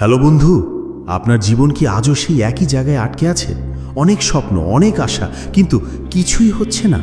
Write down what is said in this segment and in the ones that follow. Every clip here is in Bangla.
হ্যালো বন্ধু, আপনার জীবন কি আজও সেই একই জায়গায় আটকে আছে? অনেক স্বপ্ন, অনেক আশা, কিন্তু কিছুই হচ্ছে না।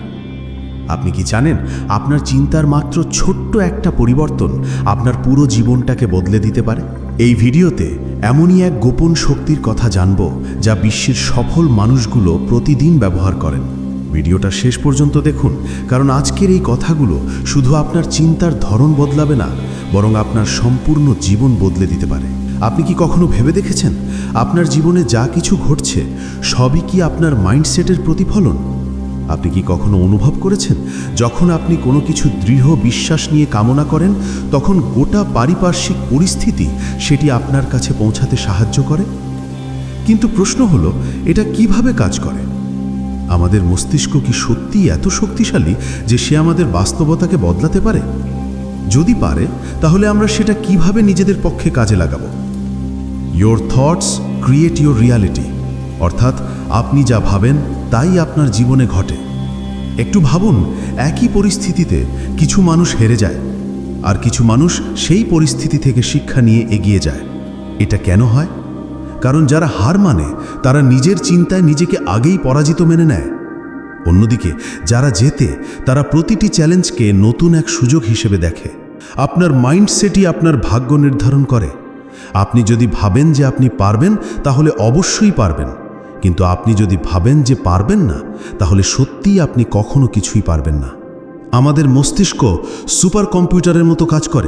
আপনি কি জানেন, আপনার চিন্তার মাত্র ছোট্ট একটা পরিবর্তন আপনার পুরো জীবনটাকে বদলে দিতে পারে? এই ভিডিওতে এমনই এক গোপন শক্তির কথা জানব, যা বিশ্বের সফল মানুষগুলো প্রতিদিন ব্যবহার করেন। ভিডিওটা শেষ পর্যন্ত দেখুন, কারণ আজকের এই কথাগুলো শুধু আপনার চিন্তার ধরন বদলাবে না, বরং আপনার সম্পূর্ণ জীবন বদলে দিতে পারে। আপনি কি কখনো ভেবে দেখেছেন? আপনার জীবনে যা কিছু ঘটছে, সবই কি আপনার মাইন্ডসেটের প্রতিফলন? আপনি কি কখনো অনুভব করেছেন, যখন আপনি কোনো কিছু দৃঢ় বিশ্বাস নিয়ে কামনা করেন, তখন গোটা পারিপার্শ্বিক পরিস্থিতি সেটি আপনার কাছে পৌঁছাতে সাহায্য করে? কিন্তু প্রশ্ন হলো, এটা কীভাবে কাজ করে? আমাদের মস্তিষ্ক কি সত্যিই এত শক্তিশালী যে সে আমাদের বাস্তবতাকে বদলাতে পারে? যদি পারে, তাহলে আমরা সেটা কীভাবে নিজেদের পক্ষে কাজে লাগাবো? Your thoughts create your reality অর্থাৎ আপনি যা ভাবেন, তাই আপনার জীবনে ঘটে। একটু ভাবুন, একই পরিস্থিতিতে কিছু মানুষ হেরে যায়, আর কিছু মানুষ সেই পরিস্থিতি থেকে শিক্ষা নিয়ে এগিয়ে যায়। এটা কেন হয়? কারণ যারা হার মানে তারা নিজের চিন্তায় নিজেকে আগেই পরাজিত মেনে নেয়। অন্যদিকে, যারা জেতে, তারা প্রতিটি চ্যালেঞ্জকে নতুন এক সুযোগ হিসেবে দেখে। আপনার মাইন্ডসেটই আপনার ভাগ্য নির্ধারণ করে। আপনি যদি ভাবেন যে আপনি পারবেন, তাহলে অবশ্যই পারবেন। কিন্তু আপনি যদি ভাবেন যে পারবেন না, তাহলে সত্যিই আপনি কখনো কিছুই পারবেন না। আমাদের মস্তিষ্ক সুপার কম্পিউটারের মতো কাজ করে।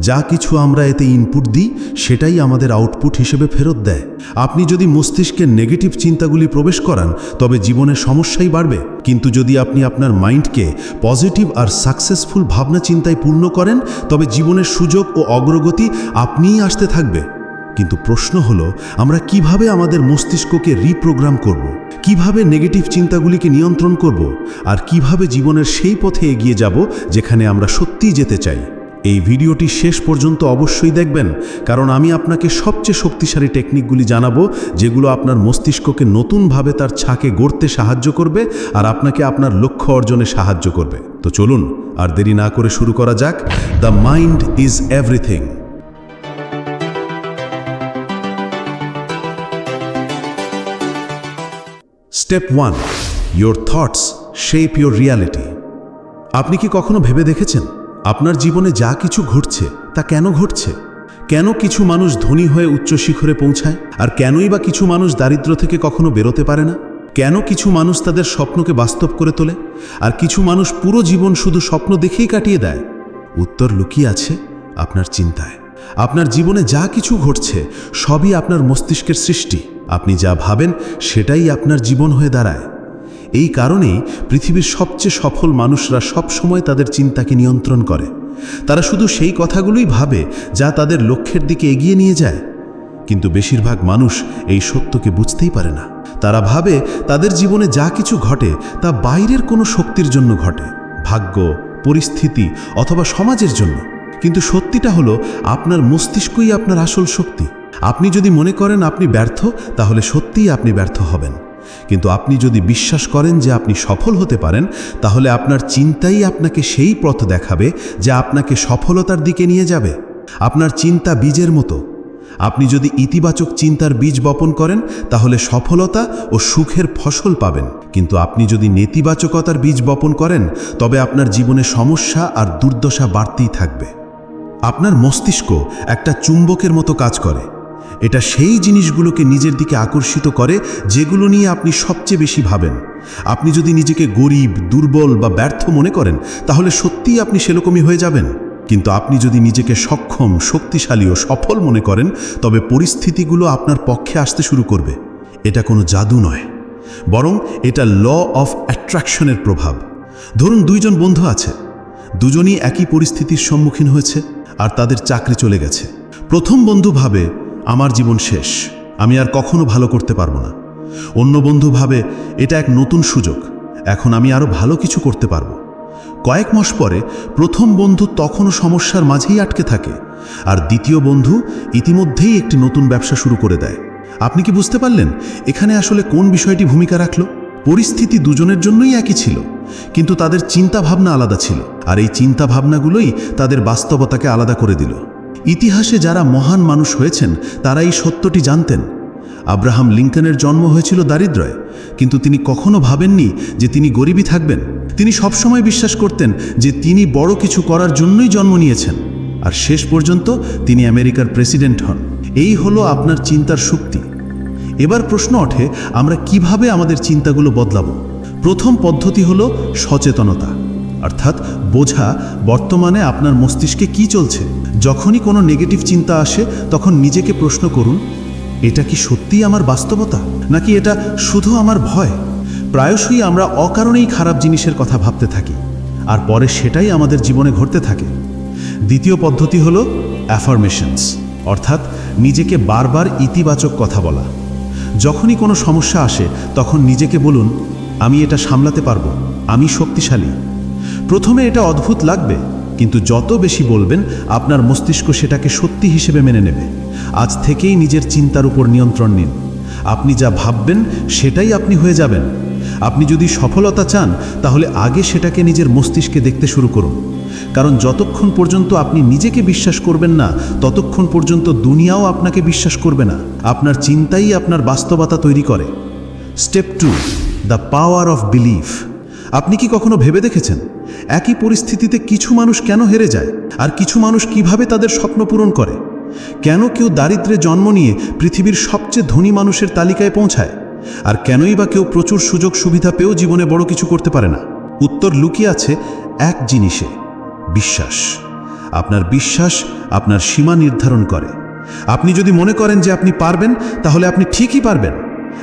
যা কিছু আমরা এতে ইনপুট দিই, সেটাই আমাদের আউটপুট হিসেবে ফেরত দেয়। আপনি যদি মস্তিষ্কের নেগেটিভ চিন্তাগুলি প্রবেশ করান, তবে জীবনে সমস্যাই বাড়বে। কিন্তু যদি আপনি আপনার মাইন্ডকে পজিটিভ আর সাকসেসফুল ভাবনা চিন্তায় পূর্ণ করেন, তবে জীবনের সুযোগ ও অগ্রগতি আপনিই আসতে থাকবে। কিন্তু প্রশ্ন হলো, আমরা কীভাবে আমাদের মস্তিষ্ককে রিপ্রোগ্রাম করব। কীভাবে নেগেটিভ চিন্তাগুলিকে নিয়ন্ত্রণ করব? আর কীভাবে জীবনের সেই পথে এগিয়ে যাব, যেখানে আমরা সত্যিই যেতে চাই? এই ভিডিওটি শেষ পর্যন্ত অবশ্যই দেখবেন, কারণ আমি আপনাকে সবচেয়ে শক্তিশালী টেকনিকগুলি জানাব, যেগুলো আপনার মস্তিষ্ককে নতুনভাবে তার ছাকে গড়তে সাহায্য করবে আর আপনাকে আপনার লক্ষ্য অর্জনে সাহায্য করবে। তো চলুন, আর দেরি না করে শুরু করা যাক, the mind is everything. Step one, your thoughts shape your reality. আপনি কি কখনো ভেবে দেখেছেন? আপনার জীবনে যা কিছু ঘটছে, তা কেন ঘটছে? কেন কিছু মানুষ ধনী হয়ে উচ্চ শিখরে পৌঁছায়? আর কেনই বা কিছু মানুষ দারিদ্র থেকে কখনো বেরোতে পারে না? কেন কিছু মানুষ তাদের স্বপ্নকে বাস্তব করে তোলে? আর কিছু মানুষ পুরো জীবন শুধু স্বপ্ন দেখেই কাটিয়ে দেয়? উত্তর লুকিয়ে আছে আপনার চিন্তায়। আপনার জীবনে যা কিছু ঘটছে, সবই আপনার মস্তিষ্কের সৃষ্টি। আপনি যা ভাবেন, সেটাই আপনার জীবন হয়ে দাঁড়ায়। এই কারণেই পৃথিবীর সবচেয়ে সফল মানুষরা সব সময় তাদের চিন্তাকে নিয়ন্ত্রণ করে। তারা শুধু সেই কথাগুলোই ভাবে যা তাদের লক্ষ্যের দিকে এগিয়ে নিয়ে যায়। কিন্তু বেশিরভাগ মানুষ এই সত্যকে বুঝতেই পারে না। তারা ভাবে তাদের জীবনে যা কিছু ঘটে তা বাইরের কোনো শক্তির জন্য ঘটে, ভাগ্য, পরিস্থিতি অথবা সমাজের জন্য। কিন্তু সত্যিটা হলো আপনার মস্তিষ্কই আপনার আসল শক্তি। আপনি যদি মনে করেন আপনি ব্যর্থ, তাহলে সত্যিই আপনি ব্যর্থ হবেন। কিন্তু আপনি যদি বিশ্বাস করেন যে আপনি সফল হতে পারেন, তাহলে আপনার চিন্তাই আপনাকে সেই পথ দেখাবে যা আপনাকে সফলতার দিকে নিয়ে যাবে। আপনার চিন্তা বীজের মতো। আপনি যদি ইতিবাচক চিন্তার বীজ বপন করেন, তাহলে সফলতা ও সুখের ফসল পাবেন। কিন্তু আপনি যদি নেতিবাচকতার বীজ বপন করেন, তবে আপনার জীবনে সমস্যা আর দুর্দশা বাড়তেই থাকবে। আপনার মস্তিষ্ক একটা চুম্বকের মতো কাজ করে। এটা সেই জিনিসগুলোকে নিজের দিকে আকর্ষিত করে, যেগুলো নিয়ে আপনি সবচেয়ে বেশি ভাবেন। আপনি যদি নিজেকে গরিব, দুর্বল বা ব্যর্থ মনে করেন, তাহলে সত্যিই আপনি সেরকমই হয়ে যাবেন। কিন্তু আপনি যদি নিজেকে সক্ষম, শক্তিশালী ও সফল মনে করেন, তবে পরিস্থিতিগুলো আপনার পক্ষে আসতে শুরু করবে। এটা কোনো জাদু নয়। বরং এটা ল অফ অ্যাট্রাকশনের প্রভাব। ধরুন দুইজন বন্ধু আছে। দুজনই একই পরিস্থিতির সম্মুখীন হয়েছে, আর তাদের চাকরি চলে গেছে। প্রথম বন্ধু ভাবে আমার জীবন শেষ। আমি আর কখনো ভালো করতে পারব না। অন্য বন্ধু ভাবে, এটা এক নতুন সুযোগ। এখন আমি আরও ভালো কিছু করতে পারব। কয়েক মাস পরে, প্রথম বন্ধু তখনও সমস্যার মাঝেই আটকে থাকে। আর দ্বিতীয় বন্ধু ইতিমধ্যেই একটি নতুন ব্যবসা শুরু করে দেয়। আপনি কি বুঝতে পারলেন, এখানে আসলে কোন বিষয়টি ভূমিকা রাখল? পরিস্থিতি দুজনের জন্যই একই ছিল, কিন্তু তাদের চিন্তা ভাবনা আলাদা ছিল। আর এই চিন্তা ভাবনাগুলোই তাদের বাস্তবতাকে আলাদা করে দিল। ইতিহাসে যারা মহান মানুষ হয়েছেন তারা এই সত্যটি জানতেন। আব্রাহাম লিঙ্কনের জন্ম হয়েছিল দারিদ্র্যে, কিন্তু তিনি কখনো ভাবেননি যে তিনি গরিবই থাকবেন। তিনি সবসময় বিশ্বাস করতেন যে তিনি বড় কিছু করার জন্যই জন্ম নিয়েছেন। আর শেষ পর্যন্ত তিনি আমেরিকার প্রেসিডেন্ট হন। এই হলো আপনার চিন্তার শক্তি। এবার প্রশ্ন ওঠে, আমরা কীভাবে আমাদের চিন্তাগুলো বদলাবো? প্রথম পদ্ধতি হলো সচেতনতা। অর্থাৎ বোঝা বর্তমানে আপনার মস্তিষ্কে কি চলছে। যখনই কোনো নেগেটিভ চিন্তা আসে, তখন নিজেকে প্রশ্ন করুন, এটা কি সত্যিই আমার বাস্তবতা? নাকি এটা শুধু আমার ভয়? প্রায়শই আমরা অকারণেই খারাপ জিনিসের কথা ভাবতে থাকি, আর পরে সেটাই আমাদের জীবনে ঘটতে থাকে। দ্বিতীয় পদ্ধতি হল অ্যাফার্মেশনস অর্থাৎ নিজেকে বারবার ইতিবাচক কথা বলা। যখনই কোনো সমস্যা আসে, তখন নিজেকে বলুন, আমি এটা সামলাতে পারব, আমি শক্তিশালী। প্রথমে এটা অদ্ভুত লাগবে কিন্তু যত বেশি বলবেন, আপনার মস্তিষ্ক সেটাকে সত্যি হিসেবে মেনে নেবে। আজ থেকেই নিজের চিন্তার উপর নিয়ন্ত্রণ নিন। আপনি যা ভাববেন, সেটাই আপনি হয়ে যাবেন। আপনি যদি সফলতা চান, তাহলে আগে সেটাকে নিজের মস্তিষ্কে দেখতে শুরু করুন। কারণ যতক্ষণ পর্যন্ত আপনি নিজেকে বিশ্বাস করবেন না, ততক্ষণ পর্যন্ত দুনিয়াও আপনাকে বিশ্বাস করবে না। আপনার চিন্তাই আপনার বাস্তবতা তৈরি করে। Step two, the power of belief. আপনি কি কখনো ভেবে দেখেছেন? একই পরিস্থিতিতে কিছু মানুষ কেন হেরে যায়? আর কিছু মানুষ কীভাবে তাদের স্বপ্ন পূরণ করে? কেন কেউ দারিদ্র্যে জন্ম নিয়ে পৃথিবীর সবচেয়ে ধনী মানুষের তালিকায় পৌঁছায়? আর কেনই বা কেউ প্রচুর সুযোগ সুবিধা পেয়েও জীবনে বড় কিছু করতে পারে না? উত্তর লুকিয়ে আছে এক জিনিসে, বিশ্বাস। আপনার বিশ্বাস আপনার সীমা নির্ধারণ করে। আপনি যদি মনে করেন যে আপনি পারবেন, তাহলে আপনি ঠিকই পারবেন।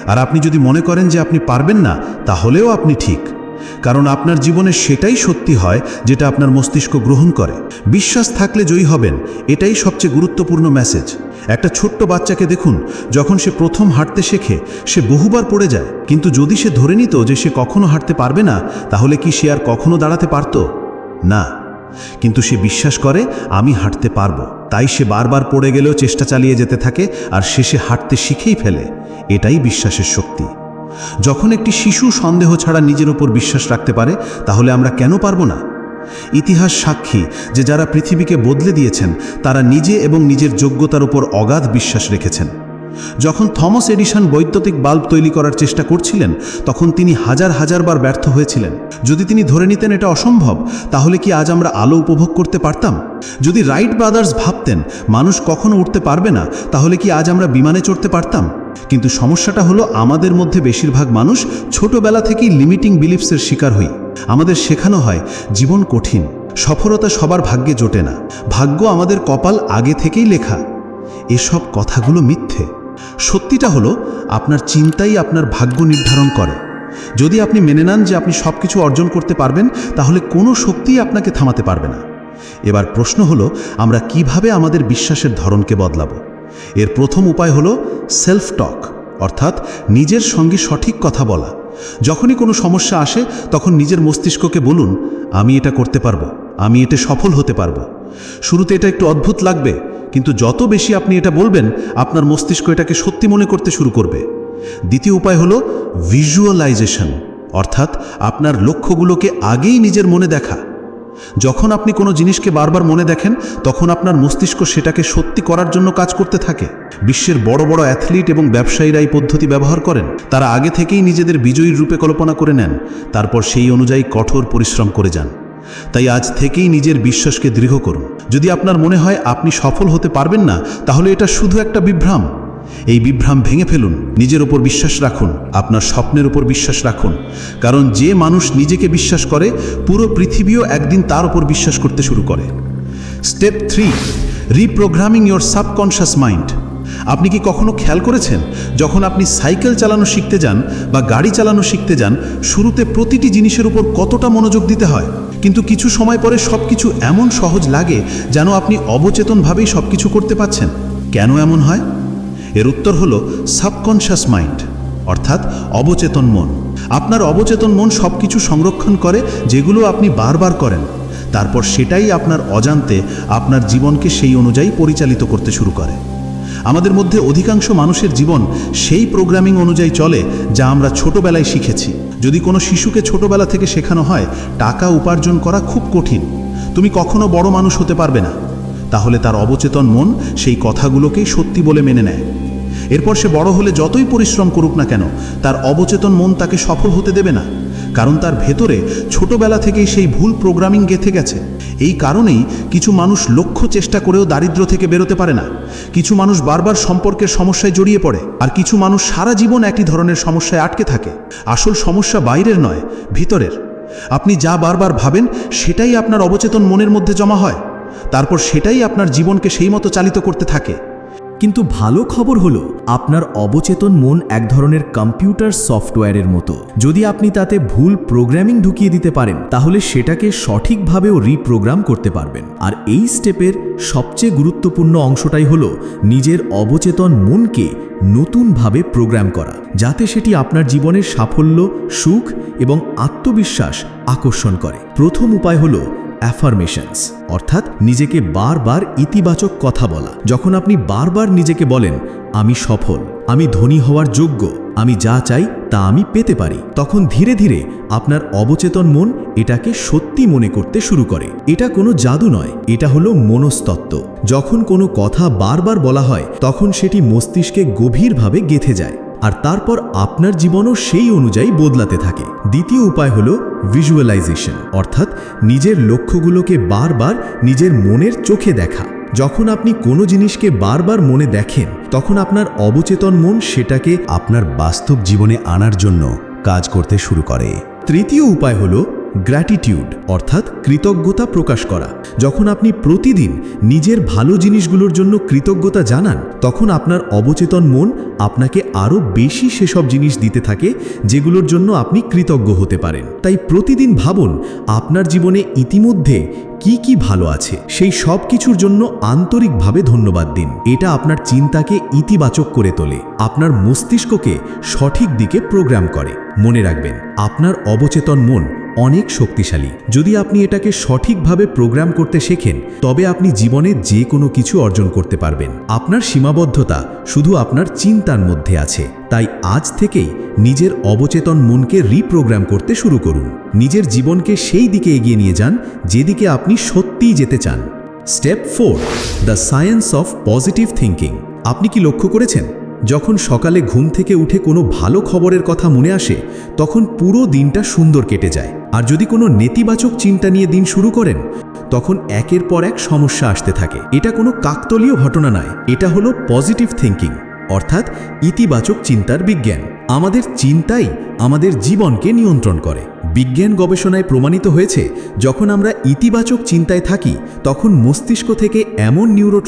আর আপনি যদি মনে করেন যে আপনি পারবেন না, তাহলেও আপনি ঠিক। কারণ আপনার জীবনে সেটাই সত্যি হয় যেটা আপনার মস্তিষ্ক গ্রহণ করে। বিশ্বাস থাকলে জয়ী হবেন, এটাই সবচেয়ে গুরুত্বপূর্ণ মেসেজ একটা ছোট্ট বাচ্চাকে দেখুন, যখন সে প্রথম হাঁটতে শেখে, সে বহুবার পড়ে যায়। কিন্তু যদি সে ধরে নিত যে সে কখনো হাঁটতে পারবে না, তাহলে কি সে আর কখনো দাঁড়াতে পারত? না। কিন্তু সে বিশ্বাস করে, আমি হাঁটতে পারব। তাই সে বারবার পড়ে গেলেও চেষ্টা চালিয়ে যেতে থাকে, আর শেষে হাঁটতে শিখেই ফেলে। এটাই বিশ্বাসের শক্তি। যখন একটি শিশু সন্দেহ ছাড়া নিজের উপর বিশ্বাস রাখতে পারে, তাহলে আমরা কেন পারব না? ইতিহাস সাক্ষী যে যারা পৃথিবীকে বদলে দিয়েছেন, তারা নিজে এবং নিজের যোগ্যতার উপর অগাধ বিশ্বাস রেখেছেন। যখন থমাস এডিশন বৈদ্যুতিক বাল্ব তৈরি করার চেষ্টা করছিলেন, তখন তিনি হাজার হাজার বার ব্যর্থ হয়েছিলেন। যদি তিনি ধরে নিতেন এটা অসম্ভব, তাহলে কি আজ আমরা আলো উপভোগ করতে পারতাম? যদি রাইট ব্রাদার্স ভাবতেন, মানুষ কখনো উঠতে পারবে না, তাহলে কি আজ আমরা বিমানে চড়তে পারতাম? কিন্তু সমস্যাটা হলো আমাদের মধ্যে বেশিরভাগ মানুষ ছোটবেলা থেকেই লিমিটিং বিলিফসের শিকার হই। আমাদের শেখানো হয়, জীবন কঠিন, সফলতা সবার ভাগ্যে জোটে না, ভাগ্য আমাদের কপাল আগে থেকেই লেখা। এসব কথাগুলো মিথ্যে। সত্যিটা হলো, আপনার চিন্তাই আপনার ভাগ্য নির্ধারণ করে। যদি আপনি মেনে নেন যে আপনি সব কিছু অর্জন করতে পারবেন, তাহলে কোনো শক্তিই আপনাকে থামাতে পারবে না। এবার প্রশ্ন হলো, আমরা কীভাবে আমাদের বিশ্বাসের ধরনকে বদলাবো? এর প্রথম উপায় হলো সেলফ টক অর্থাৎ নিজের সঙ্গে সঠিক কথা বলা। যখনই কোনো সমস্যা আসে, তখন নিজের মস্তিষ্ককে বলুন, আমি এটা করতে পারব, আমি এতে সফল হতে পারব। শুরুতে এটা একটু অদ্ভুত লাগবে, কিন্তু যত বেশি আপনি এটা বলবেন, আপনার মস্তিষ্ক এটাকে সত্যি মনে করতে শুরু করবে। দ্বিতীয় উপায় হলো ভিজুয়ালাইজেশন অর্থাৎ আপনার লক্ষ্যগুলোকে আগেই নিজের মনে দেখা। যখন আপনি কোনো জিনিসকে বারবার মনে দেখেন, তখন আপনার মস্তিষ্ক সেটাকে সত্যি করার জন্য কাজ করতে থাকে। বিশ্বের বড় বড় অ্যাথলিট এবং ব্যবসায়ীরা এই পদ্ধতি ব্যবহার করেন। তারা আগে থেকেই নিজেদের বিজয়ীর রূপে কল্পনা করে নেন, তারপর সেই অনুযায়ী কঠোর পরিশ্রম করে যান। তাই আজ থেকেই নিজের বিশ্বাসকে দৃঢ় করুন। যদি আপনার মনে হয় আপনি সফল হতে পারবেন না, তাহলে এটা শুধু একটা বিভ্রাম। এই বিভ্রাম ভেঙে ফেলুন, নিজের উপর বিশ্বাস রাখুন, আপনার স্বপ্নের উপর বিশ্বাস রাখুন। কারণ যে মানুষ নিজেকে বিশ্বাস করে, পুরো পৃথিবীও একদিন তার উপর বিশ্বাস করতে শুরু করে। Step three reprogramming your subconscious mind আপনি কি কখনো খেয়াল করেছেন, যখন আপনি সাইকেল চালানো শিখতে যান বা গাড়ি চালানো শিখতে যান, শুরুতে প্রতিটি জিনিসের উপর কতটা মনোযোগ দিতে হয়? কিন্তু কিছু সময় পরে সব কিছু এমন সহজ লাগে, যেন আপনি অবচেতনভাবেই সব কিছু করতে পাচ্ছেন কেন এমন হয়? এর উত্তর হলো সাবকনশাস মাইন্ড অর্থাৎ অবচেতন মন। আপনার অবচেতন মন সব কিছু সংরক্ষণ করে, যেগুলো আপনি বারবার করেন। তারপর সেটাই আপনার অজান্তে আপনার জীবনকে সেই অনুযায়ী পরিচালিত করতে শুরু করে। আমাদের মধ্যে অধিকাংশ মানুষের জীবন সেই প্রোগ্রামিং অনুযায়ী চলে, যা আমরা ছোটবেলায় শিখেছি। যদি কোনো শিশুকে ছোটবেলা থেকে শেখানো হয়, টাকা উপার্জন করা খুব কঠিন। তুমি কখনো বড় মানুষ হতে পারবে না। তাহলে তার অবচেতন মন সেই কথাগুলোকেই সত্যি বলে মেনে নেয়। এরপর সে বড় হলে যতই পরিশ্রম করুক না কেন, তার অবচেতন মন তাকে সফল হতে দেবে না। কারণ তার ভেতরে ছোটবেলা থেকেই সেই ভুল প্রোগ্রামিং গেথে গেছে। এই কারণেই কিছু মানুষ লক্ষ্য চেষ্টা করেও দারিদ্র থেকে বেরোতে পারে না। কিছু মানুষ বারবার সম্পর্কের সমস্যায় জড়িয়ে পড়ে, আর কিছু মানুষ সারা জীবন একই ধরনের সমস্যায় আটকে থাকে। আসল সমস্যা বাইরের নয়, ভিতরের। আপনি যা বারবার ভাবেন, সেটাই আপনার অবচেতন মনের মধ্যে জমা হয়। তারপর সেটাই আপনার জীবনকে সেই মতো চালিত করতে থাকে। কিন্তু ভালো খবর হলো, আপনার অবচেতন মন এক ধরনের কম্পিউটার সফটওয়্যারের মতো। যদি আপনি তাতে ভুল প্রোগ্রামিং ঢুকিয়ে দিতে পারেন, তাহলে সেটাকে সঠিকভাবেও রিপ্রোগ্রাম করতে পারবেন। আর এই স্টেপের সবচেয়ে গুরুত্বপূর্ণ অংশটাই হলো নিজের অবচেতন মনকে নতুনভাবে প্রোগ্রাম করা, যাতে সেটি আপনার জীবনের সাফল্য, সুখ এবং আত্মবিশ্বাস আকর্ষণ করে। প্রথম উপায় হলো অ্যাফার্মেশনস অর্থাৎ নিজেকে বারবার ইতিবাচক কথা বলা। যখন আপনি বারবার নিজেকে বলেন, আমি সফল, আমি ধনী হওয়ার যোগ্য, আমি যা চাই তা আমি পেতে পারি, তখন ধীরে ধীরে আপনার অবচেতন মন এটাকে সত্যি মনে করতে শুরু করে। এটা কোনো জাদু নয়, এটা হলো মনস্তত্ত্ব। যখন কোনো কথা বারবার বলা হয়, তখন সেটি মস্তিষ্কে গভীরভাবে গেথে যায়। আর তারপর আপনার জীবনও সেই অনুযায়ী বদলাতে থাকে। দ্বিতীয় উপায় হলো ভিজুয়ালাইজেশন অর্থাৎ নিজের লক্ষ্যগুলোকে বারবার নিজের মনের চোখে দেখা। যখন আপনি কোনো জিনিসকে বারবার মনে দেখেন, তখন আপনার অবচেতন মন সেটাকে আপনার বাস্তব জীবনে আনার জন্য কাজ করতে শুরু করে। তৃতীয় উপায় হল গ্র্যাটিটিউড অর্থাৎ কৃতজ্ঞতা প্রকাশ করা। যখন আপনি প্রতিদিন নিজের ভালো জিনিসগুলোর জন্য কৃতজ্ঞতা জানান, তখন আপনার অবচেতন মন আপনাকে আরও বেশি সেসব জিনিস দিতে থাকে, যেগুলোর জন্য আপনি কৃতজ্ঞ হতে পারেন। তাই প্রতিদিন ভাবুন, আপনার জীবনে ইতিমধ্যে কি কি ভালো আছে। সেই সব কিছুর জন্য আন্তরিকভাবে ধন্যবাদ দিন। এটা আপনার চিন্তাকে ইতিবাচক করে তোলে, আপনার মস্তিষ্ককে সঠিক দিকে প্রোগ্রাম করে। মনে রাখবেন, আপনার অবচেতন মন অনেক শক্তিশালী। যদি আপনি এটাকে সঠিকভাবে প্রোগ্রাম করতে শেখেন, তবে আপনি জীবনে যে কোনো কিছু অর্জন করতে পারবেন। আপনার সীমাবদ্ধতা শুধু আপনার চিন্তার মধ্যে আছে। তাই আজ থেকেই নিজের অবচেতন মনকে রিপ্রোগ্রাম করতে শুরু করুন। নিজের জীবনকে সেই দিকে এগিয়ে নিয়ে যান, যেদিকে আপনি সত্যিই যেতে চান। Step four the science of positive thinking আপনি কি লক্ষ্য করেছেন? যখন সকালে ঘুম থেকে উঠে কোনো ভালো খবরের কথা মনে আসে, তখন পুরো দিনটা সুন্দর কেটে যায়। আর যদি কোনো নেতিবাচক চিন্তা নিয়ে দিন শুরু করেন, তখন একের পর এক সমস্যা আসতে থাকে। এটা কোনো কাকতলীয় ঘটনা নয়, এটা হলো পজিটিভ থিঙ্কিং অর্থাৎ ইতিবাচক চিন্তার বিজ্ঞান। আমাদের চিন্তাই আমাদের জীবনকে নিয়ন্ত্রণ করে। বিজ্ঞান গবেষণায় প্রমাণিত হয়েছে, যখন আমরা ইতিবাচক চিন্তায় থাকি, তখন মস্তিষ্ক থেকে এমন নিউরো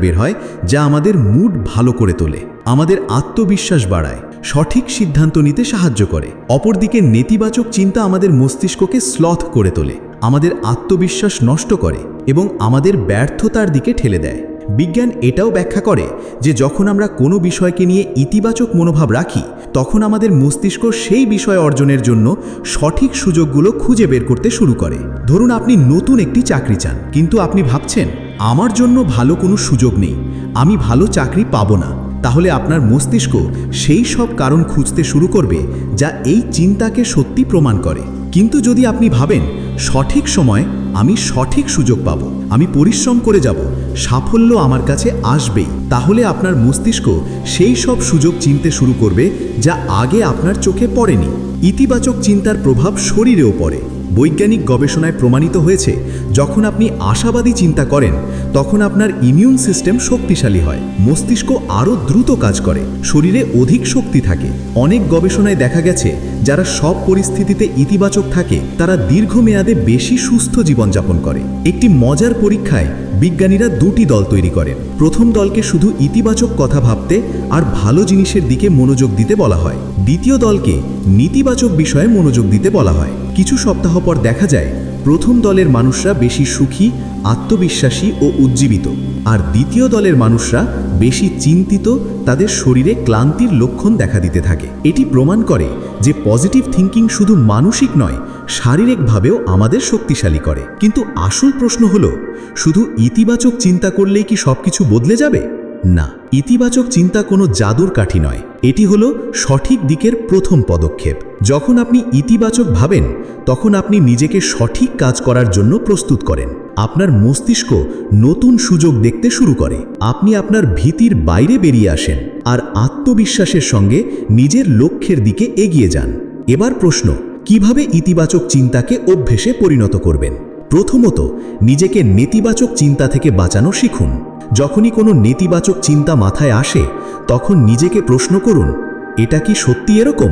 বের হয়, যা আমাদের মুড ভালো করে তোলে। আমাদের আত্মবিশ্বাস বাড়ায়, সঠিক সিদ্ধান্ত নিতে সাহায্য করে। অপরদিকে নেতিবাচক চিন্তা আমাদের মস্তিষ্ককে স্লথ করে তোলে, আমাদের আত্মবিশ্বাস নষ্ট করে এবং আমাদের ব্যর্থতার দিকে ঠেলে দেয়। বিজ্ঞান এটাও ব্যাখ্যা করে যে যখন আমরা কোনো বিষয়কে নিয়ে ইতিবাচক মনোভাব রাখি, তখন আমাদের মস্তিষ্ক সেই বিষয় অর্জনের জন্য সঠিক সুযোগগুলো খুঁজে বের করতে শুরু করে। ধরুন আপনি নতুন একটি চাকরি চান, কিন্তু আপনি ভাবছেন, আমার জন্য ভালো কোনো সুযোগ নেই, আমি ভালো চাকরি পাবো না। তাহলে আপনার মস্তিষ্ক সেই সব কারণ খুঁজতে শুরু করবে যা এই চিন্তাকে সত্যি প্রমাণ করে। কিন্তু যদি আপনি ভাবেন, সঠিক সময় আমি সঠিক সুযোগ পাব, আমি পরিশ্রম করে যাব, সাফল্য আমার কাছে আসবেই, তাহলে আপনার মস্তিষ্ক সেই সব সুযোগ চিনতে শুরু করবে যা আগে আপনার চোখে পড়েনি। ইতিবাচক চিন্তার প্রভাব শরীরেও পড়ে। বৈজ্ঞানিক গবেষণায় প্রমাণিত হয়েছে, যখন আপনি আশাবাদী চিন্তা করেন, তখন আপনার ইমিউন সিস্টেম শক্তিশালী হয়, মস্তিষ্ক আরও দ্রুত কাজ করে, শরীরে অধিক শক্তি থাকে। অনেক গবেষণায় দেখা গেছে, যারা সব পরিস্থিতিতে ইতিবাচক থাকে, তারা দীর্ঘমেয়াদে বেশি সুস্থ জীবনযাপন করে। একটি মজার পরীক্ষায় বিজ্ঞানীরা দুটি দল তৈরি করেন। প্রথম দলকে শুধু ইতিবাচক কথা ভাবতে আর ভালো জিনিসের দিকে মনোযোগ দিতে বলা হয়। দ্বিতীয় দলকে নেতিবাচক বিষয়ে মনোযোগ দিতে বলা হয়। কিছু সপ্তাহ পর দেখা যায়, প্রথম দলের মানুষরা বেশি সুখী, আত্মবিশ্বাসী ও উজ্জীবিত। আর দ্বিতীয় দলের মানুষরা বেশি চিন্তিত, তাদের শরীরে ক্লান্তির লক্ষণ দেখা দিতে থাকে। এটি প্রমাণ করে যে পজিটিভ থিঙ্কিং শুধু মানসিক নয় শারীরিকভাবেও আমাদের শক্তিশালী করে। কিন্তু আসল প্রশ্ন হলো, শুধু ইতিবাচক চিন্তা করলেই কি সবকিছু বদলে যাবে? না, ইতিবাচক চিন্তা কোনো জাদুর কাঠি নয়। এটি হলো সঠিক দিকের প্রথম পদক্ষেপ। যখন আপনি ইতিবাচক ভাবেন, তখন আপনি নিজেকে সঠিক কাজ করার জন্য প্রস্তুত করেন। আপনার মস্তিষ্ক নতুন সুযোগ দেখতে শুরু করে। আপনি আপনার ভীতির বাইরে বেরিয়ে আসেন। আর আত্মবিশ্বাসের সঙ্গে নিজের লক্ষ্যের দিকে এগিয়ে যান। এবার প্রশ্ন কীভাবে ইতিবাচক চিন্তাকে অভ্যেসে পরিণত করবেন? প্রথমত, নিজেকে নেতিবাচক চিন্তা থেকে বাঁচানো শিখুন। যখনই কোনো নেতিবাচক চিন্তা মাথায় আসে, তখন নিজেকে প্রশ্ন করুন, এটা কি সত্যি এরকম?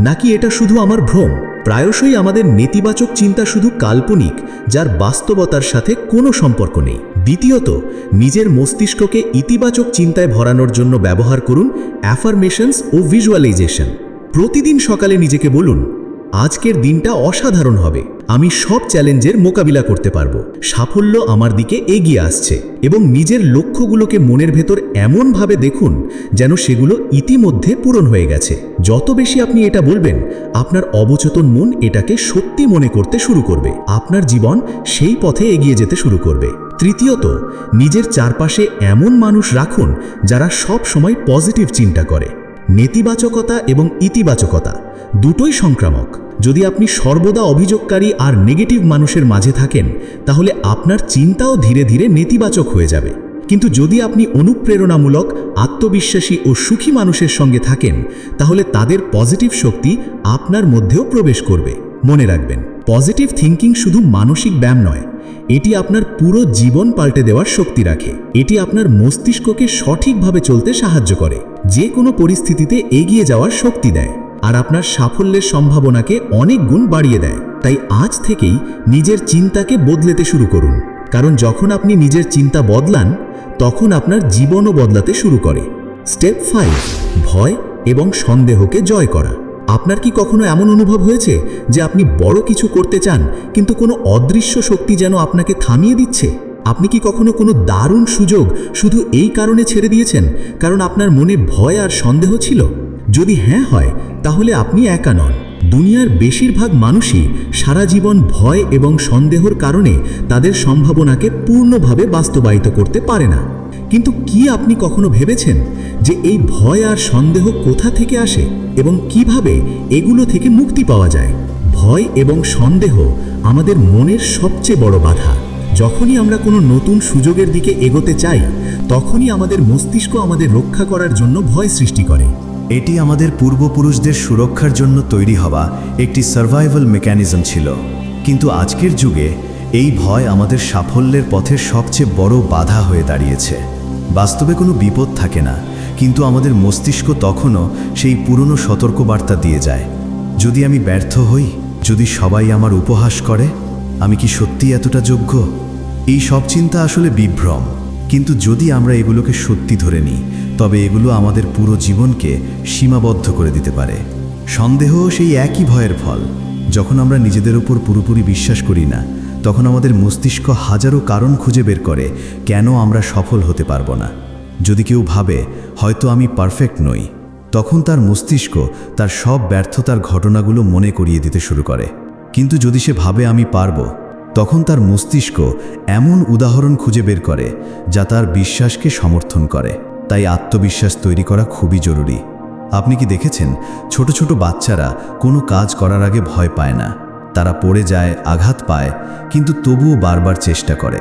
নাকি এটা শুধু আমার ভ্রম? প্রায়শই আমাদের নেতিবাচক চিন্তা শুধু কাল্পনিক, যার বাস্তবতার সাথে কোনো সম্পর্ক নেই। দ্বিতীয়ত, নিজের মস্তিষ্ককে ইতিবাচক চিন্তায় ভরানোর জন্য ব্যবহার করুন অ্যাফার্মেশনস ও ভিজুয়ালাইজেশন। প্রতিদিন সকালে নিজেকে বলুন আজকের দিনটা অসাধারণ হবে। আমি সব চ্যালেঞ্জের মোকাবিলা করতে পারব। সাফল্য আমার দিকে এগিয়ে আসছে এবং নিজের লক্ষ্যগুলোকে মনের ভেতর এমনভাবে দেখুন যেন সেগুলো ইতিমধ্যে পূরণ হয়ে গেছে। যত বেশি আপনি এটা বলবেন, আপনার অবচেতন মন এটাকে সত্যি মনে করতে শুরু করবে। আপনার জীবন সেই পথে এগিয়ে যেতে শুরু করবে। তৃতীয়ত, নিজের চারপাশে এমন মানুষ রাখুন যারা সব সময় পজিটিভ চিন্তা করে। নেতিবাচকতা এবং ইতিবাচকতা, দুটোই সংক্রামক। যদি আপনি সর্বদা অভিযোগকারী আর নেগেটিভ মানুষের মাঝে থাকেন, তাহলে আপনার চিন্তাও ধীরে ধীরে নেতিবাচক হয়ে যাবে। কিন্তু যদি আপনি অনুপ্রেরণামূলক, আত্মবিশ্বাসী ও সুখী মানুষের সঙ্গে থাকেন, তাহলে তাদের পজিটিভ শক্তি আপনার মধ্যেও প্রবেশ করবে। মনে রাখবেন পজিটিভ থিঙ্কিং শুধু মানসিক ব্যায়াম নয়, এটি আপনার পুরো জীবন পাল্টে দেওয়ার শক্তি রাখে। এটি আপনার মস্তিষ্ককে সঠিকভাবে চলতে সাহায্য করে, যে কোনো পরিস্থিতিতে এগিয়ে যাওয়ার শক্তি দেয়, আর আপনার সাফল্যের সম্ভাবনাকে অনেক গুণ বাড়িয়ে দেয়। তাই আজ থেকেই নিজের চিন্তাকে বদলেতে শুরু করুন, কারণ যখন আপনি নিজের চিন্তা বদলান, তখন আপনার জীবনও বদলাতে শুরু করে। স্টেপ ফাইভ, ভয় এবং সন্দেহকে জয় করা। আপনার কি কখনো এমন অনুভব হয়েছে যে আপনি বড় কিছু করতে চান, কিন্তু কোনো অদৃশ্য শক্তি যেন আপনাকে থামিয়ে দিচ্ছে? আপনি কি কখনো কোনো দারুণ সুযোগ শুধু এই কারণে ছেড়ে দিয়েছেন, কারণ আপনার মনে ভয় আর সন্দেহ ছিল? যদি হ্যাঁ হয়, তাহলে আপনি একা নন। দুনিয়ার বেশিরভাগ মানুষই সারা জীবন ভয় এবং সন্দেহর কারণে তাদের সম্ভাবনাকে পূর্ণভাবে বাস্তবায়িত করতে পারে না। কিন্তু কি আপনি কখনো ভেবেছেন যে এই ভয় আর সন্দেহ কোথা থেকে আসে এবং কীভাবে এগুলো থেকে মুক্তি পাওয়া যায়? ভয় এবং সন্দেহ আমাদের মনের সবচেয়ে বড় বাধা। যখনই আমরা কোনো নতুন সুযোগের দিকে এগোতে চাই, তখনই আমাদের মস্তিষ্ক আমাদের রক্ষা করার জন্য ভয় সৃষ্টি করে। এটি আমাদের পূর্বপুরুষদের সুরক্ষার জন্য তৈরি হওয়া একটি সার্ভাইভাল মেকানিজম ছিল। কিন্তু আজকের যুগে এই ভয় আমাদের সাফল্যের পথে সবচেয়ে বড় বাধা হয়ে দাঁড়িয়েছে। বাস্তবে কোনো বিপদ থাকে না, কিন্তু আমাদের মস্তিষ্ক তখনও সেই পুরনো সতর্কবার্তা দিয়ে যায়। যদি আমি ব্যর্থ হই, যদি সবাই আমার উপহাস করে, আমি কি সত্যি এতটা যোগ্য? এই সব চিন্তা আসলে বিভ্রম। কিন্তু যদি আমরা এগুলোকে সত্যি ধরে নিই, তবে এগুলো আমাদের পুরো জীবনকে সীমাবদ্ধ করে দিতে পারে। সন্দেহ সেই একই ভয়ের ফল। যখন আমরা নিজেদের উপর পুরোপুরি বিশ্বাস করি না তখন আমাদের মস্তিষ্ক হাজারো কারণ খুঁজে বের করে কেন আমরা সফল হতে পারব না। যদি কেউ ভাবে, হয়তো আমি পারফেক্ট নই, তখন তার মস্তিষ্ক তার সব ব্যর্থতার ঘটনাগুলো মনে করিয়ে দিতে শুরু করে। কিন্তু যদি সে ভাবে, আমি পারব, তখন তার মস্তিষ্ক এমন উদাহরণ খুঁজে বের করে, যা তার বিশ্বাসকে সমর্থন করে। তাই আত্মবিশ্বাস তৈরি করা খুবই জরুরি। আপনি কি দেখেছেন, ছোট ছোট বাচ্চারা কোনো কাজ করার আগে ভয় পায় না? তারা পড়ে যায়, আঘাত পায়, কিন্তু তবুও বারবার চেষ্টা করে।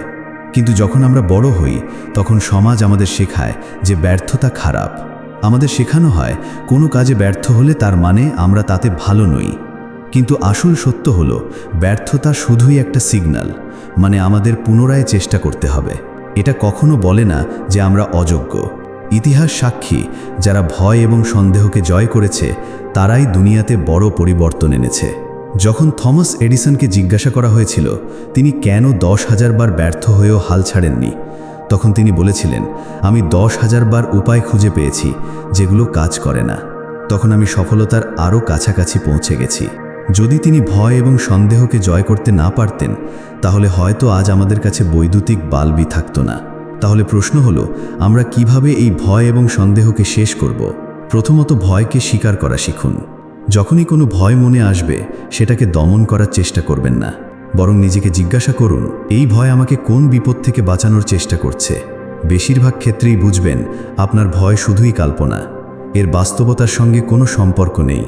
কিন্তু যখন আমরা বড় হই, তখন সমাজ আমাদের শেখায় যে ব্যর্থতা খারাপ। আমাদের শেখানো হয়, কোনো কাজে ব্যর্থ হলে তার মানে আমরা তাতে ভালো নই। কিন্তু আসল সত্য হলো, ব্যর্থতা শুধুই একটা সিগন্যাল মানে আমাদের পুনরায় চেষ্টা করতে হবে। এটা কখনো বলে না যে আমরা অযোগ্য। ইতিহাস সাক্ষী, যারা ভয় এবং সন্দেহকে জয় করেছে, তারাই দুনিয়াতে বড় পরিবর্তন এনেছে। যখন থমাস এডিসনকে জিজ্ঞাসা করা হয়েছিল, তিনি কেন দশ হাজার বার ব্যর্থ হয়েও হাল ছাড়েননি, তখন তিনি বলেছিলেন, আমি দশ হাজার বার উপায় খুঁজে পেয়েছি যেগুলো কাজ করে না। তখন আমি সফলতার আরও কাছাকাছি পৌঁছে গেছি। যদি তিনি ভয় এবং সন্দেহকে জয় করতে না পারতেন, তাহলে হয়তো আজ আমাদের কাছে বৈদ্যুতিক বাল্বই থাকতো না। তাহলে প্রশ্ন হলো, আমরা কীভাবে এই ভয় এবং সন্দেহকে শেষ করব? প্রথমত ভয়কে স্বীকার করা শিখুন। যখনই কোনো ভয় মনে আসবে, সেটাকে দমন করার চেষ্টা করবেন না। বরং নিজেকে জিজ্ঞাসা করুন, এই ভয় আমাকে কোন বিপদ থেকে বাঁচানোর চেষ্টা করছে? বেশিরভাগ ক্ষেত্রেই বুঝবেন, আপনার ভয় শুধুই কাল্পনা। এর বাস্তবতার সঙ্গে কোনো সম্পর্ক নেই।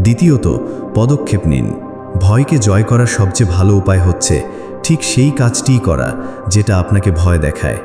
দ্বিতীয়ত, পদক্ষেপ নিন। ভয়কে জয় করার সবচেয়ে ভালো উপায় হচ্ছে, ঠিক সেই কাজটিই করা, যেটা আপনাকে ভয় দেখায়।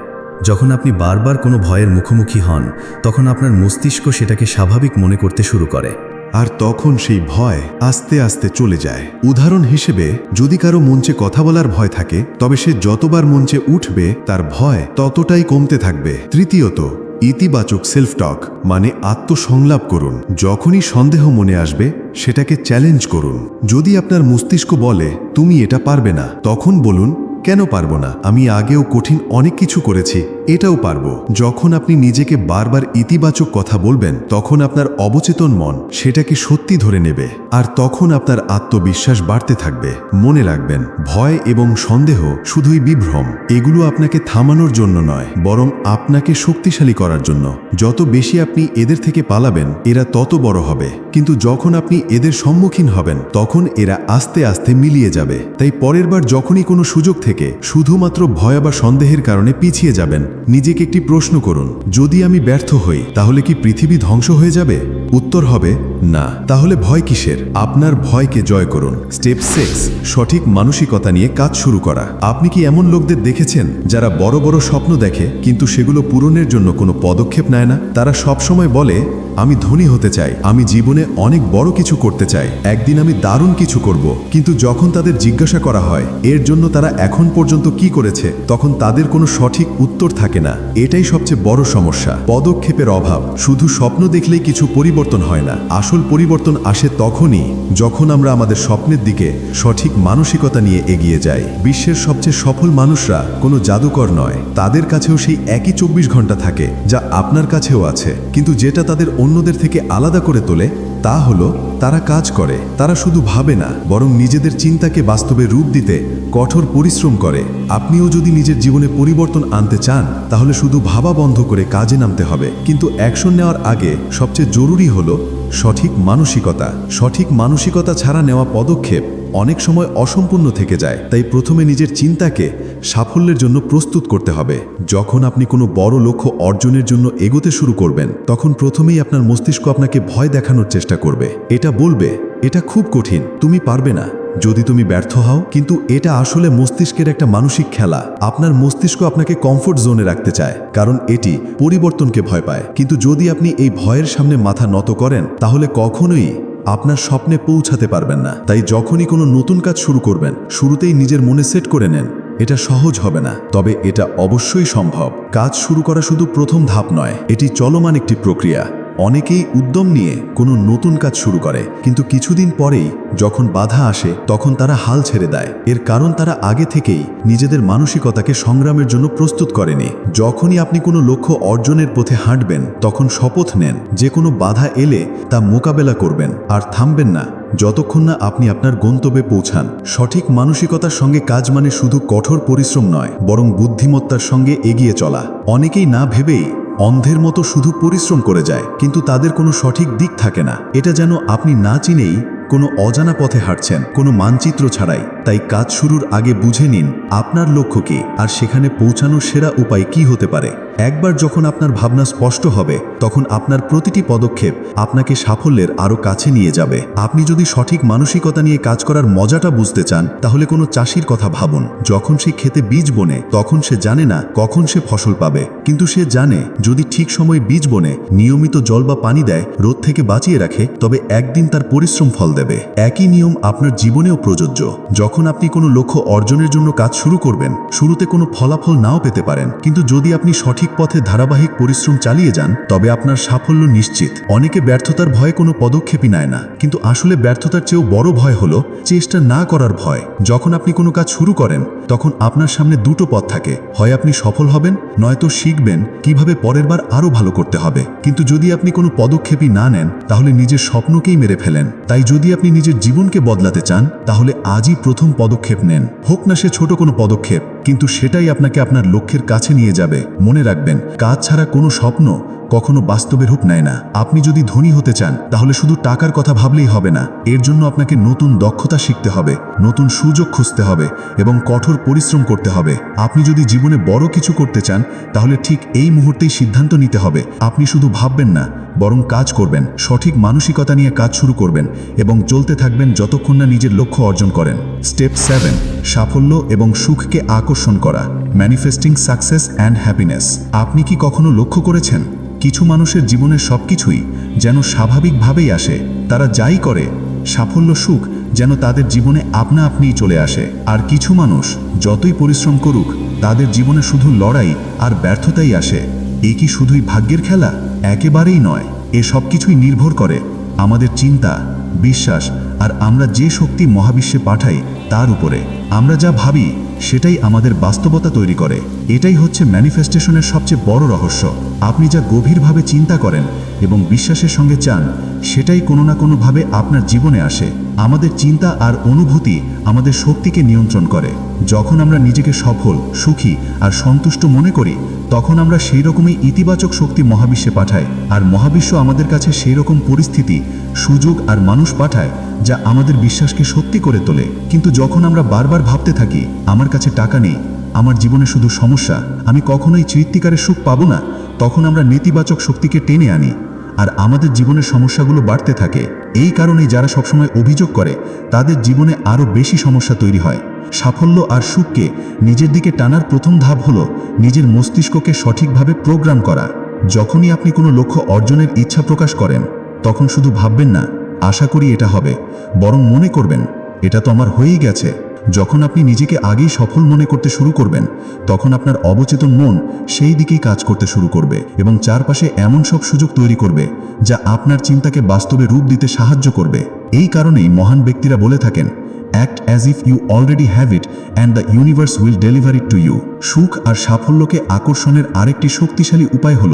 যখন আপনি বারবার কোনো ভয়ের মুখোমুখি হন, তখন আপনার মস্তিষ্ক সেটাকে স্বাভাবিক মনে করতে শুরু করে। আর তখন সেই ভয় আস্তে আস্তে চলে যায়। উদাহরণ হিসেবে, যদি কারও মঞ্চে কথা বলার ভয় থাকে, তবে সে যতবার মঞ্চে উঠবে, তার ভয় ততটাই কমতে থাকবে। তৃতীয়ত, ইতিবাচক সেলফ টক মানে আত্মসংলাপ করুন। যখনই সন্দেহ মনে আসবে, সেটাকে চ্যালেঞ্জ করুন। যদি আপনার মস্তিষ্ক বলে, তুমি এটা পারবে না, তখন বলুন কেন পারব না? আমি আগেও কঠিন অনেক কিছু করেছি, এটাও পারব। যখন আপনি নিজেকে বারবার ইতিবাচক কথা বলবেন, তখন আপনার অবচেতন মন সেটাকে সত্যি ধরে নেবে, আর তখন আপনার আত্মবিশ্বাস বাড়তে থাকবে। মনে রাখবেন, ভয় এবং সন্দেহ শুধুই বিভ্রম, এগুলো আপনাকে থামানোর জন্য নয়, বরং আপনাকে শক্তিশালী করার জন্য। যত বেশি আপনি এদের থেকে পালাবেন, এরা তত বড় হবে। কিন্তু যখন আপনি এদের সম্মুখীন হবেন, তখন এরা আস্তে আস্তে মিলিয়ে যাবে। তাই পরের বার যখনই কোনো সুযোগ থেকে শুধুমাত্র ভয় বা সন্দেহের কারণে পিছিয়ে যাবেন। নিজেকে একটি প্রশ্ন করুন, যদি আমি ব্যর্থ হই, তাহলে কি পৃথিবী ধ্বংস হয়ে যাবে? উত্তর হবে, না। তাহলে ভয় কিসের? আপনার ভয়কে জয় করুন। স্টেপ সিক্স, সঠিক মানসিকতা নিয়ে কাজ শুরু করা। আপনি কি এমন লোকদের দেখেছেন, যারা বড় বড় স্বপ্ন দেখে, কিন্তু সেগুলো পূরণের জন্য কোনো পদক্ষেপ নেয় না? তারা সবসময় বলে, আমি ধনী হতে চাই, আমি জীবনে অনেক বড় কিছু করতে চাই, একদিন আমি দারুণ কিছু করব। কিন্তু যখন তাদের জিজ্ঞাসা করা হয়, এর জন্য তারা এখন পর্যন্ত কি করেছে, তখন তাদের কোনো সঠিক উত্তর থাকে না। এটাই সবচেয়ে বড় সমস্যা। পদক্ষেপের অভাব। শুধু স্বপ্ন দেখলেই কিছু পরিবর্তন হয় না। আসল পরিবর্তন আসে তখনই, যখন আমরা আমাদের স্বপ্নের দিকে সঠিক মানসিকতা নিয়ে এগিয়ে যাই। বিশ্বের সবচেয়ে সফল মানুষরা কোনো জাদুকর নয়। তাদের কাছেও সেই একই চব্বিশ ঘণ্টা থাকে, যা আপনার কাছেও আছে। কিন্তু যেটা তাদের অন্যদের থেকে আলাদা করে তোলে তা হলো, তারা কাজ করে, তারা শুধু ভাবে না, বরং নিজেদের চিন্তাকে বাস্তবে রূপ দিতে কঠোর পরিশ্রম করে। আপনিও যদি নিজের জীবনে পরিবর্তন আনতে চান, তাহলে শুধু ভাবা বন্ধ করে কাজে নামতে হবে। কিন্তু অ্যাকশন নেওয়ার আগে সবচেয়ে জরুরি হলো সঠিক মানসিকতা। সঠিক মানসিকতা ছাড়া নেওয়া পদক্ষেপ অনেক সময় অসম্পূর্ণ থেকে যায়। তাই প্রথমে নিজের চিন্তাকে সাফল্যের জন্য প্রস্তুত করতে হবে। যখন আপনি কোনো বড় লক্ষ্য অর্জনের জন্য এগোতে শুরু করবেন, তখন প্রথমেই আপনার মস্তিষ্ক আপনাকে ভয় দেখানোর চেষ্টা করবে। এটা বলবে, এটা খুব কঠিন, তুমি পারবে না। যদি তুমি ব্যর্থ হও, কিন্তু এটা আসলে মস্তিষ্কের একটা মানসিক খেলা। আপনার মস্তিষ্ক আপনাকে কমফোর্ট জোনে রাখতে চায়, কারণ এটি পরিবর্তনকে ভয় পায়। কিন্তু যদি আপনি এই ভয়ের সামনে মাথা নত করেন, তাহলে কখনোই আপনার স্বপ্নে পৌঁছাতে পারবেন না। তাই যখনই কোনো নতুন কাজ শুরু করবেন, শুরুতেই নিজের মনে সেট করে নেন। এটা সহজ হবে না, তবে এটা অবশ্যই সম্ভব। কাজ শুরু করা শুধু প্রথম ধাপ নয়, এটি চলমান একটি প্রক্রিয়া। অনেকেই উদ্যম নিয়ে কোনো নতুন কাজ শুরু করে। কিন্তু কিছুদিন পরেই যখন বাধা আসে, তখন তারা হাল ছেড়ে দেয়। এর কারণ তারা আগে থেকেই নিজেদের মানসিকতাকে সংগ্রামের জন্য প্রস্তুত করেনি। যখনই আপনি কোনো লক্ষ্য অর্জনের পথে হাঁটবেন, তখন শপথ নেন, যে কোনো বাধা এলে তা মোকাবেলা করবেন। আর থামবেন না, যতক্ষণ না আপনি আপনার গন্তব্যে পৌঁছান। সঠিক মানসিকতার সঙ্গে কাজ মানে শুধু কঠোর পরিশ্রম নয়, বরং বুদ্ধিমত্তার সঙ্গে এগিয়ে চলা। অনেকেই না ভেবেই অন্ধের মতো শুধু পরিশ্রম করে যায়, কিন্তু তাদের কোনো সঠিক দিক থাকে না। এটা যেন আপনি না চিনেই কোনো অজানা পথে হাঁটছেন, কোনো মানচিত্র ছাড়াই। তাই কাজ শুরুর আগে বুঝে নিন, আপনার লক্ষ্য কী, আর সেখানে পৌঁছানোর সেরা উপায় কি হতে পারে। একবার যখন আপনার ভাবনা স্পষ্ট হবে, তখন আপনার প্রতিটি পদক্ষেপ আপনাকে সাফল্যের আরও কাছে নিয়ে যাবে। আপনি যদি সঠিক মানসিকতা নিয়ে কাজ করার মজাটা বুঝতে চান, তাহলে কোনো চাষির কথা ভাবুন। যখন সে খেতে বীজ বনে, তখন সে জানে না কখন সে ফসল পাবে। কিন্তু সে জানে, যদি ঠিক সময়ে বীজ বনে, নিয়মিত জল বা পানি দেয়, রোদ থেকে বাঁচিয়ে রাখে, তবে একদিন তার পরিশ্রম ফল দেবে। একই নিয়ম আপনার জীবনেও প্রযোজ্য। যখন আপনি কোনো লক্ষ্য অর্জনের জন্য কাজ শুরু করবেন, শুরুতে কোনো ফলাফল নাও পেতে পারেন। কিন্তু যদি আপনি সঠিক পথে ধারাবাহিক পরিশ্রম চালিয়ে যান, তবে আপনার সাফল্য নিশ্চিত। অনেকে ব্যর্থতার ভয়ে কোনো পদক্ষেপই নেয় না। কিন্তু আসলে ব্যর্থতার চেয়েও বড় ভয় হলো চেষ্টা না করার ভয়। যখন আপনি কোনো কাজ শুরু করেন, তখন আপনার সামনে দুটো পথ থাকে। হয় আপনি সফল হবেন, নয়তো শিখবেন কীভাবে পরের বার আরও ভালো করতে হবে। কিন্তু যদি আপনি কোনো পদক্ষেপই না নেন, তাহলে নিজের স্বপ্নকেই মেরে ফেলেন। তাই যদি আপনি নিজের জীবনকে বদলাতে চান, তাহলে আজই প্রথম পদক্ষেপ নেন। হোক না সে ছোট কোনো পদক্ষেপ। কিন্তু সেটাই আপনাকে আপনার লক্ষ্যের কাছে নিয়ে যাবে। মনে রাখবেন কাজ ছাড়া কোনো স্বপ্ন কখনো বাস্তবে রূপ নেয় না। আপনি যদি ধনী হতে চান, তাহলে শুধু টাকার কথা ভাবলেই হবে না। এর জন্য আপনাকে নতুন দক্ষতা শিখতে হবে, নতুন সুযোগ খুঁজতে হবে, এবং কঠোর পরিশ্রম করতে হবে। আপনি যদি জীবনে বড় কিছু করতে চান, তাহলে ঠিক এই মুহূর্তেই সিদ্ধান্ত নিতে হবে। আপনি শুধু ভাববেন না, বরং কাজ করবেন, সঠিক মানসিকতা নিয়ে কাজ শুরু করবেন, এবং চলতে থাকবেন যতক্ষণ না নিজের লক্ষ্য অর্জন করেন। স্টেপ সেভেন, সাফল্য এবং সুখকে আকর্ষণ করা, ম্যানিফেস্টিং সাকসেস অ্যান্ড হ্যাপিনেস। আপনি কি কখনো লক্ষ্য করেছেন? কিছু মানুষের জীবনের সব কিছুই যেন স্বাভাবিকভাবেই আসে। তারা যাই করে, সাফল্য, সুখ যেন তাদের জীবনে আপনা আপনিই চলে আসে। আর কিছু মানুষ যতই পরিশ্রম করুক, তাদের জীবনে শুধু লড়াই আর ব্যর্থতাই আসে। এ কি শুধুই ভাগ্যের খেলা? একেবারেই নয়। এ সব কিছুই নির্ভর করে আমাদের চিন্তা, বিশ্বাস আর আমরা যে শক্তি মহাবিশ্বে পাঠাই তার উপরে। আমরা যা ভাবি সেটাই আমাদের বাস্তবতা তৈরি করে। এটাই হচ্ছে ম্যানিফেস্টেশনের সবচেয়ে বড় রহস্য। আপনি যা গভীরভাবে চিন্তা করেন এবং বিশ্বাসের সঙ্গে চান, সেটাই কোনো না কোনোভাবে আপনার জীবনে আসে। আমাদের চিন্তা আর অনুভূতি আমাদের শক্তিকে নিয়ন্ত্রণ করে। যখন আমরা নিজেকে সফল, সুখী আর সন্তুষ্ট মনে করি, তখন আমরা সেই রকমই ইতিবাচক শক্তি মহাবিশ্বে পাঠাই। আর মহাবিশ্ব আমাদের কাছে সেই রকম পরিস্থিতি, সুযোগ আর মানুষ পাঠায় যা আমাদের বিশ্বাসকে সত্যি করে তোলে। কিন্তু যখন আমরা বারবার ভাবতে থাকি, আমার কাছে টাকা নেই, আমার জীবনে শুধু সমস্যা, আমি কখনোই চিত্তিকারের সুখ পাবো না, তখন আমরা নেতিবাচক শক্তিকে টেনে আনি, আর আমাদের জীবনের সমস্যাগুলো বাড়তে থাকে। এই কারণেই যারা সবসময় অভিযোগ করে, তাদের জীবনে আরও বেশি সমস্যা তৈরি হয়। সাফল্য আর সুখকে নিজের দিকে টানার প্রথম ধাপ হলো নিজের মস্তিষ্ককে সঠিকভাবে প্রোগ্রাম করা। যখনই আপনি কোনো লক্ষ্য অর্জনের ইচ্ছা প্রকাশ করেন, তখন শুধু ভাববেন না আশা করি এটা হবে। বরং মনে করবেন, এটা তো আমার হয়েই গেছে। যখন আপনি নিজেকে আগেই সফল মনে করতে শুরু করবেন, তখন আপনার অবচেতন মন সেই দিকেই কাজ করতে শুরু করবে এবং চারপাশে এমন সব সুযোগ তৈরি করবে যা আপনার চিন্তাকে বাস্তবে রূপ দিতে সাহায্য করবে। এই কারণেই মহান ব্যক্তিরা বলে থাকেন act as if you already have it and the universe will deliver it to you সুখ আর সাফল্যকে আকর্ষণের আরেকটি শক্তিশালী উপায় হল,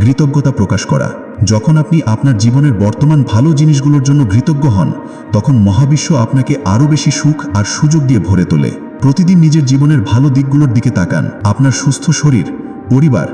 কৃতজ্ঞতা প্রকাশ করা। যখন আপনি আপনার জীবনের বর্তমান ভালো জিনিসগুলোর জন্য কৃতজ্ঞ হন, তখন মহাবিশ্ব আপনাকে আরও বেশি সুখ আর সুযোগ দিয়ে ভরে তোলে। প্রতিদিন নিজের জীবনের ভালো দিকগুলোর দিকে তাকান। আপনার সুস্থ শরীর, পরিবার,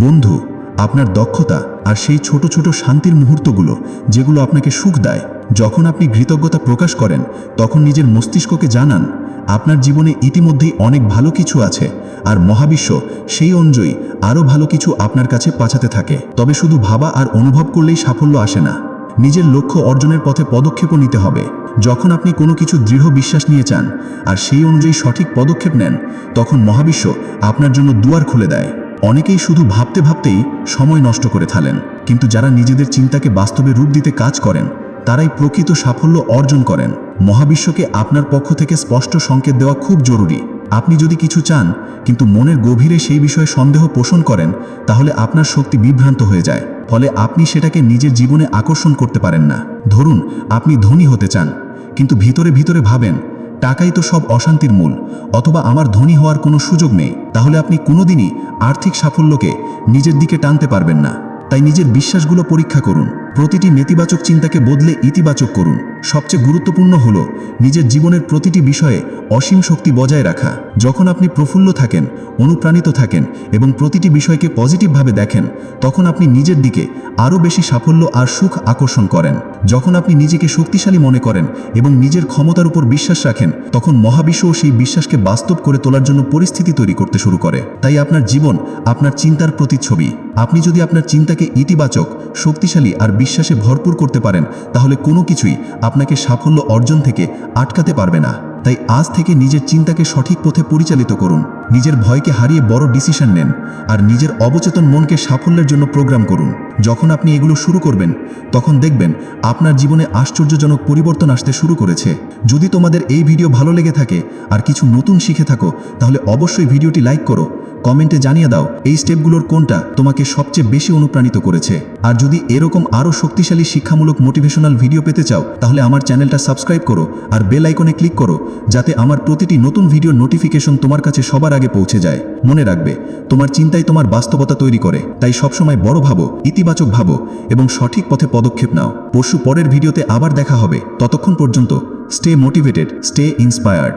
বন্ধু, আপনার দক্ষতা আর সেই ছোট ছোট শান্তির মুহূর্তগুলো, যেগুলো আপনাকে সুখ দেয়। যখন আপনি কৃতজ্ঞতা প্রকাশ করেন, তখন নিজের মস্তিষ্ককে জানান, আপনার জীবনে ইতিমধ্যেই অনেক ভালো কিছু আছে, আর মহাবিশ্ব সেই অনুযায়ী আরও ভালো কিছু আপনার কাছে পাঠাতে থাকে। তবে শুধু ভাবা আর অনুভব করলেই সাফল্য আসে না। নিজের লক্ষ্য অর্জনের পথে পদক্ষেপও নিতে হবে। যখন আপনি কোনো কিছু দৃঢ় বিশ্বাস নিয়ে চান, আর সেই অনুযায়ী সঠিক পদক্ষেপ নেন, তখন মহাবিশ্ব আপনার জন্য দুয়ার খুলে দেয়। অনেকেই শুধু ভাবতে ভাবতেই সময় নষ্ট করে থালেন। কিন্তু যারা নিজেদের চিন্তাকে বাস্তবে রূপ দিতে কাজ করেন তারাই প্রকৃত সাফল্য অর্জন করেন। মহাবিশ্বকে আপনার পক্ষ থেকে স্পষ্ট সংকেত দেওয়া খুব জরুরি। আপনি যদি কিছু চান, কিন্তু মনের গভীরে সেই বিষয়ে সন্দেহ পোষণ করেন, তাহলে আপনার শক্তি বিভ্রান্ত হয়ে যায়। ফলে আপনি সেটাকে নিজের জীবনে আকর্ষণ করতে পারেন না। ধরুন, আপনি ধনী হতে চান, কিন্তু ভিতরে ভিতরে ভাবেন, টাকাই তো সব অশান্তির মূল, অথবা আমার ধনী হওয়ার কোনো সুযোগ নেই। তাহলে আপনি কোনোদিনই আর্থিক সাফল্যকে নিজের দিকে টানতে পারবেন না। তাই নিজের বিশ্বাসগুলো পরীক্ষা করুন। প্রতিটি নেতিবাচক চিন্তাকে বদলে ইতিবাচক করুন। সবচেয়ে গুরুত্বপূর্ণ হল নিজের জীবনের প্রতিটি বিষয়ে অসীম শক্তি বজায় রাখা। যখন আপনি প্রফুল্ল থাকেন, অনুপ্রাণিত থাকেন এবং প্রতিটি বিষয়কে পজিটিভভাবে দেখেন, তখন আপনি নিজের দিকে আরও বেশি সাফল্য আর সুখ আকর্ষণ করেন। যখন আপনি নিজেকে শক্তিশালী মনে করেন এবং নিজের ক্ষমতার উপর বিশ্বাস রাখেন, তখন মহাবিশ্বও সেই বিশ্বাসকে বাস্তব করে তোলার জন্য পরিস্থিতি তৈরি করতে শুরু করে। তাই আপনার জীবন আপনার চিন্তার প্রতিচ্ছবি। আপনি যদি আপনার চিন্তাকে ইতিবাচক শক্তিশালী আর বিশ্বাসে ভরপুর করতে পারেন, তাহলে কোনো কিছুই আপনাকে সাফল্য অর্জন থেকে আটকাতে পারবে না। তাই আজ থেকে নিজের চিন্তাকে সঠিক পথে পরিচালিত করুন, নিজের ভয়কে হারিয়ে বড় ডিসিশন নেন, আর নিজের অবচেতন মনকে সাফল্যের জন্য প্রোগ্রাম করুন। যখন আপনি এগুলো শুরু করবেন, তখন দেখবেন আপনার জীবনে আশ্চর্যজনক পরিবর্তন আসতে শুরু করেছে। যদি তোমাদের এই ভিডিও ভালো লেগে থাকে, আর কিছু নতুন শিখে থাকো, তাহলে অবশ্যই ভিডিওটি লাইক করো কমেন্টে জানিয়ে দাও, এই স্টেপগুলোর কোনটা তোমাকে সবচেয়ে বেশি অনুপ্রাণিত করেছে। আর যদি এরকম আরও শক্তিশালী, শিক্ষামূলক, মোটিভেশনাল ভিডিও পেতে চাও, তাহলে আমার চ্যানেলটা সাবস্ক্রাইব করো আর বেল আইকনে ক্লিক করো, যাতে আমার প্রতিটি নতুন ভিডিও নোটিফিকেশন তোমার কাছে সবার আগে পৌঁছে যায়। মনে রাখবে, তোমার চিন্তাই তোমার বাস্তবতা তৈরি করে, তাই সবসময় বড় ভাবো, ইতিবাচক ভাবো এবং সঠিক পথে পদক্ষেপ নাও। পরশু পরের ভিডিওতে আবার দেখা হবে। ততক্ষণ পর্যন্ত স্টে মোটিভেটেড স্টে ইন্সপায়ার্ড